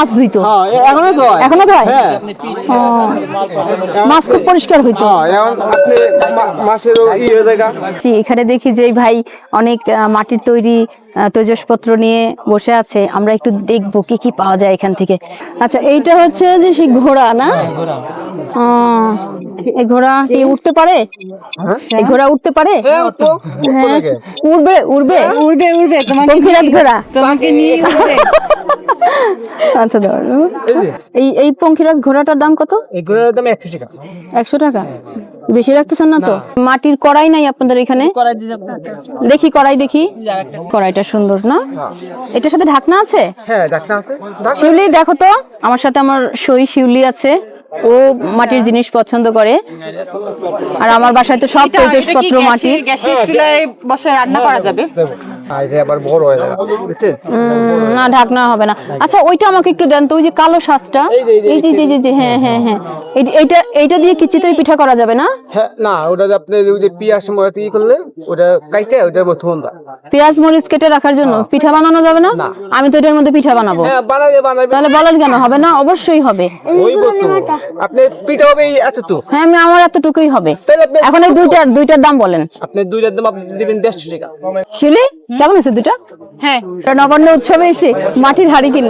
মাছ ধুইতো। হ্যাঁ এখনও তো। এখনও ধয়? হ্যাঁ। মাছ খুব পরিষ্কার হইতো। হ্যাঁ এখন আপনি মা- মাছেরও ই যায় গা। জি এখানে দেখি যে ভাই অনেক মাটির তৈরি তৈজসপত্র নিয়ে বসে আছে। আমরা একটু দেখব কি কি পাওয়া যায় এখান থেকে। আচ্ছা এইটা হচ্ছে যে সেই ঘোড়া না? এই ঘোড়া কি উঠতে পারে? এই ঘোড়া উঠতে পারে? ঘোড়া। তোমাকে নিয়ে আচ্ছা ধরো এই এই এই পঙ্খিরাজ ঘোড়াটার দাম কত? এগুলোর দাম একশো টাকা। একশো টাকা? বেশি রাখতেছেন না তো? মাটির কড়াই নাই আপনাদের এখানে? দেখি কড়াই দেখি। কড়াইটা সুন্দর না? এটার সাথে ঢাকনা আছে? হ্যাঁ শিউলি দেখো তো আমার সাথে আমার সই শিউলি আছে। ও মাটির জিনিস পছন্দ করে। আর আমার বাসায় তো সব তৈজসপত্র মাটির। গ্যাসের চুলায় বসে রান্না করা যাবে? এটা আবার বড় হয়ে যাবে। না ঢাকনা হবে না। আচ্ছা। ওইটা আমাকে একটু দেন তো ওই যে কালো এই যে যে যে হ্যাঁ হ্যাঁ হ্যাঁ। এইটা এইটা দিয়ে কি চিতই পিঠা করা যাবে না? হ্যাঁ না ওটা আপনি ওই যে পিয়াজ ই করলে ওটা কাইটে ওটার মধ্যে থন্দা পেঁয়াজ মরিচ কেটে রাখার জন্য পিঠা বানানো যাবে না? আমি তো এটার মধ্যে পিঠা বানাবো। হ্যাঁ বানাবে বানাবে তাহলে বলেন কেন? হবে না? অবশ্যই হবে। আপনি পিঠা হবে এতটুকু। হ্যাঁ আমি আমার এতটুকুই হবে। এখন এই দুইটার দুইটার দাম বলেন। আপনি দুইটার দাম আপনি দিবেন দেড়শো টাকা। শিলি কেমন আছে দুটা? হ্যাঁ। নবান্ন উৎসবে এসে মাটির হাড়ি কিনলাম।